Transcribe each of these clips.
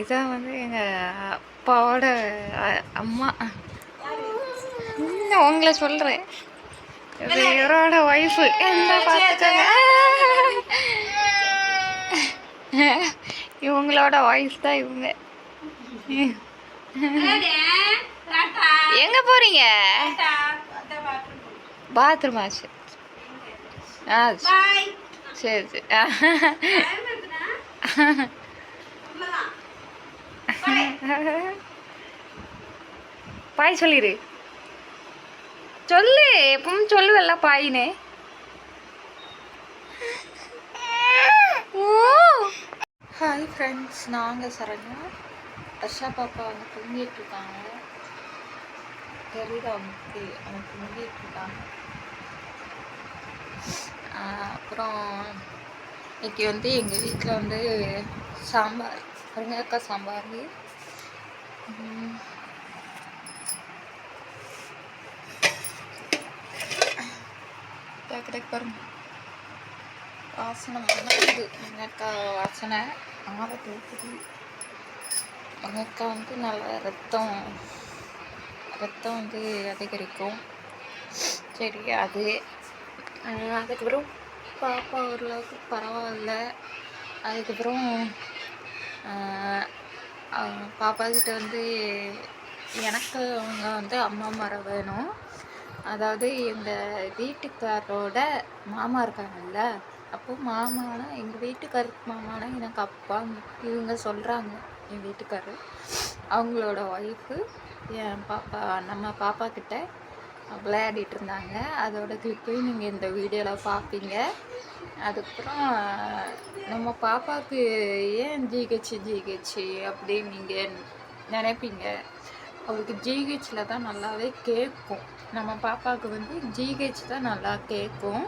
இதான் வந்து எங்கள் அப்பாவோட அம்மா. இன்னும் உங்களை சொல்கிறேன் இது இவரோட ஒய்ஃபு என்ன பார்த்துக்கோங்க. இவங்களோட ஒய்ஃப் தான் இவங்க. எங்க போறீங்க? பாத்ரூம் ஆச்சு. ஆ சரி சரி. பாய் சொல்லிடு சொல்லு எப்பவும் சொல்லுவல்ல பாயினே ஹாய் ஃப்ரெண்ட்ஸ் நாங்கள் சரண்யா. ஹர்ஷா பாப்பா வந்து தூங்கிட்டு இருக்காங்க தெரியுதா அவங்களுக்கு அவங்க தூங்கிட்டு இருக்காங்க அப்புறம் இன்னைக்கு வந்து எங்கள் வீட்டில் வந்து சாம்பார். முருங்கைக்காய் சாம்பார். உம், டக்கு டக்கு பாருங்க வாசனை மணக்குது முருங்கைக்காய் வாசனை ஆற தூக்குது முருங்கைக்காய் வந்து நல்லா ரத்தம் ரத்தம் வந்து அதிகரிக்கும் சரி அது அதுக்கப்புறம் பாப்பா ஓரளவுக்கு பரவாயில்ல அதுக்கப்புறம் பாப்பா கிட்ட வந்து எனக்கு அவங்க வந்து அம்மா மரம் வேணும். அதாவது எங்கள் வீட்டுக்காரோட மாமா இருக்காங்கல்ல அப்போ மாமானா எங்கள் வீட்டுக்காருக்கு மாமானா எனக்கு அப்பா இவங்க சொல்கிறாங்க என் வீட்டுக்காரர் அவங்களோட ஒய்ஃபு என் பாப்பா நம்ம பாப்பா கிட்ட விளையாடிட்டு இருந்தாங்க. அதோட கிளிப்பையும் நீங்கள் இந்த வீடியோவில் பார்ப்பீங்க அதுக்கப்புறம் நம்ம பாப்பாவுக்கு ஏன் ஜிஹெச் ஜிஹெச் அப்படின்னு நீங்கள் நினைப்பீங்க. அவளுக்கு ஜிஹெச்சில் தான் நல்லாவே கேட்கும் நம்ம பாப்பாவுக்கு வந்து ஜிஹெச் தான் நல்லா கேட்கும்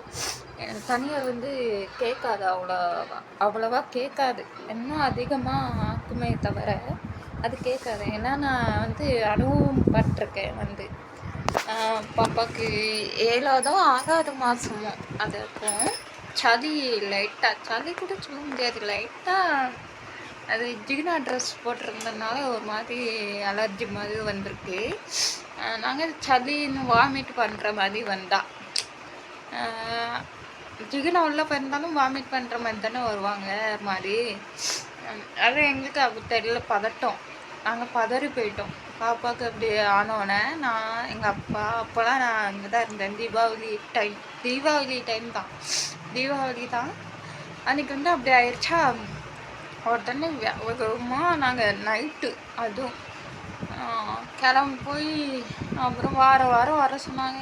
தனியாக வந்து கேட்காது அவ்வளோ அவ்வளோவா கேட்காது. இன்னும் அதிகமாக ஆக்குமே தவிர அது கேட்காது. ஏன்னா நான் வந்து அனுபவம் பட்டிருக்கேன் வந்து பாப்பாவுக்கு ஏழாவதோ ஆறாவது மாதமும் அது இருக்கும். சளி லைட்டாக சளி கூட சொல்ல முடியாது. லைட்டாக அது ஜிகினா ட்ரெஸ் போட்டிருந்ததுனால ஒரு மாதிரி அலர்ஜி மாதிரி வந்திருக்கு. நாங்கள் சளின்னு வாமிட் பண்ணுற மாதிரி வந்தா. ஜிகினா உள்ள போயிருந்தாலும் வாமிட் பண்ணுற மாதிரி தானே வருவாங்க மாதிரி. அது எங்களுக்கு அப்படி தெரியல பதட்டம். நாங்கள் பதறி போயிட்டோம். பாப்பாவுக்கு அப்படி ஆனோடனே நான் எங்கள் அப்பா அப்போலாம் நான் அங்கே தான் இருந்தேன். தீபாவளி டைம் தீபாவளி டைம் தான். தீபாவளி தான். அன்றைக்கி வந்து அப்படி ஆயிடுச்சா உடனே வேகமாக நாங்கள் நைட்டு அதுவும் ஆஹ் கிளம்பி போய் அப்புறம் வார வாரம் வர சொன்னாங்க.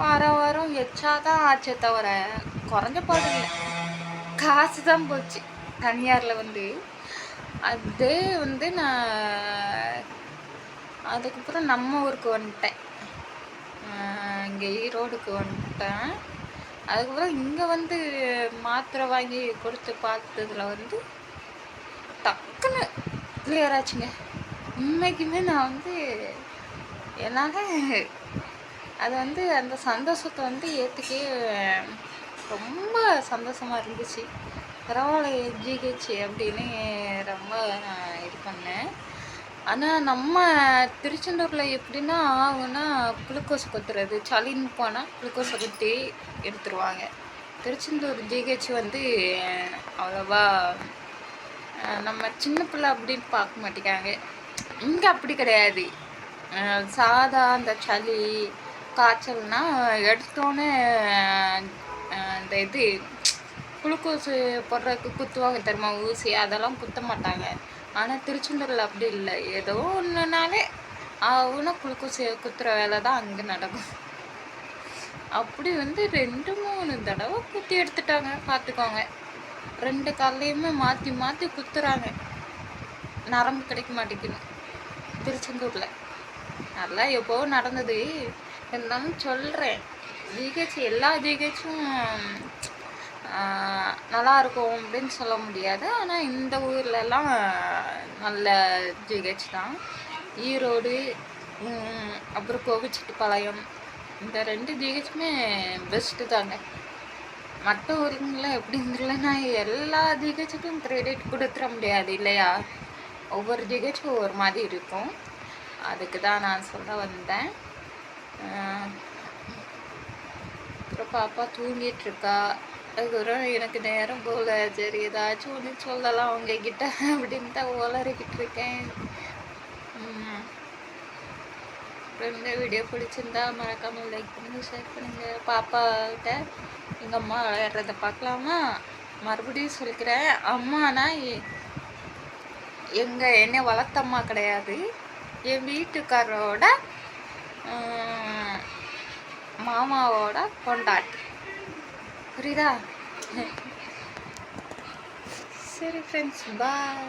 வார வாரம் எச்சா தான் ஆச்சே தவிர குறைஞ்ச பாடு காசு தான் போச்சு தனியாரில் வந்து. அதே வந்து நான் அதுக்கப்புறம் நம்ம ஊருக்கு வந்துட்டேன். இங்கே ஈரோடுக்கு வந்துட்டேன். அதுக்கப்புறம் இங்கே வந்து மாத்திரை வாங்கி கொடுத்து பார்த்ததுல வந்து டக்குன்னு கிளியர் ஆச்சுங்க. உண்மைக்குமே நான் வந்து என்னால் அது வந்து அந்த சந்தோஷத்தை வந்து ஏற்றுக்கவே ரொம்ப சந்தோஷமாக இருந்துச்சு. பரவாயில்ல ஜிஹெச் அப்படின்னு ரொம்ப நான் இது பண்ணேன். ஆனால் நம்ம திருச்செந்தூரில் எப்படின்னா ஆகும்னா குளுக்கோஸ் குத்துறது. சளின்னு போனால் குளுக்கோஸை குத்தி எடுத்துருவாங்க. திருச்செந்தூர் ஜிஹெச் வந்து அவ்வளோவா நம்ம சின்ன பிள்ளை அப்படின்னு பார்க்க மாட்டேங்காங்க இங்கே அப்படி கிடையாது. சாதா அந்த சளி காய்ச்சல்னா எடுத்தோன்னே அந்த இந்த இது குளுக்கோஸ் போடுறதுக்கு குத்துவாங்க தெரியுமா? ஊசி அதெல்லாம் குத்த மாட்டாங்க. ஆனால் திருச்செந்தூரில் அப்படி இல்லை. ஏதோ ஒன்றுனாலே அவனா குளுக்கோஸ் குத்துற வேலை தான் அங்கே நடக்கும். அப்படி வந்து ரெண்டு மூணு தடவை குத்தி எடுத்துட்டாங்க. பார்த்துக்கோங்க ரெண்டு காலையுமே மாற்றி மாற்றி குத்துறாங்க. நரம்பு கிடைக்க மாட்டேங்குது. திருச்செந்தூரில். நல்லா எப்போ நடந்தது? இருந்தாலும் சொல்கிறேன் ஜிஹெச் எல்லா ஜிஹெச்சும் நல்லா இருக்கும் அப்படின்னு சொல்ல முடியாது. ஆனால் இந்த ஊர்லலாம் நல்ல ஜிஹெச் தான். ஈரோடு அப்புறம் கோவிச்செட்டிப்பாளையம். இந்த ரெண்டு ஜிஹெச்சுமே பெஸ்ட்டு தாங்க. மற்ற ஊருங்களில் எப்படிங்களா எல்லா ஜிஹெச்சுக்கும் கிரெடிட் கொடுத்துட முடியாது இல்லையா? ஒவ்வொரு ஜிஹெச்சும் ஒவ்வொரு மாதிரி இருக்கும். அதுக்கு தான் நான் சொல்ல வந்தேன். அப்புறம் பாப்பா தூங்கிட்டு இருக்கா. அதுக்கப்புறம் எனக்கு நேரம் போல. சரி ஏதாச்சும் ஒன்று சொல்லலாம் உங்ககிட்ட அப்படின்னு தான் ஓலறிக்கிட்டு இருக்கேன். அப்புறம் இந்த வீடியோ பிடிச்சிருந்தா மறக்காமல் லைக் பண்ணுங்க ஷேர் பண்ணுங்கள் பாப்பாவிட்ட எங்கள் அம்மா விளையாடுறத பார்க்கலாமா? மறுபடியும் சொல்லிக்கிறேன் அம்மானா எங்கள் என்னை வளர்த்தம்மா கிடையாது. என் வீட்டுக்காரரோட மாமாவோட கொண்டாட்டு புரியுதா? சரி ஃப்ரெண்ட்ஸ் பாய்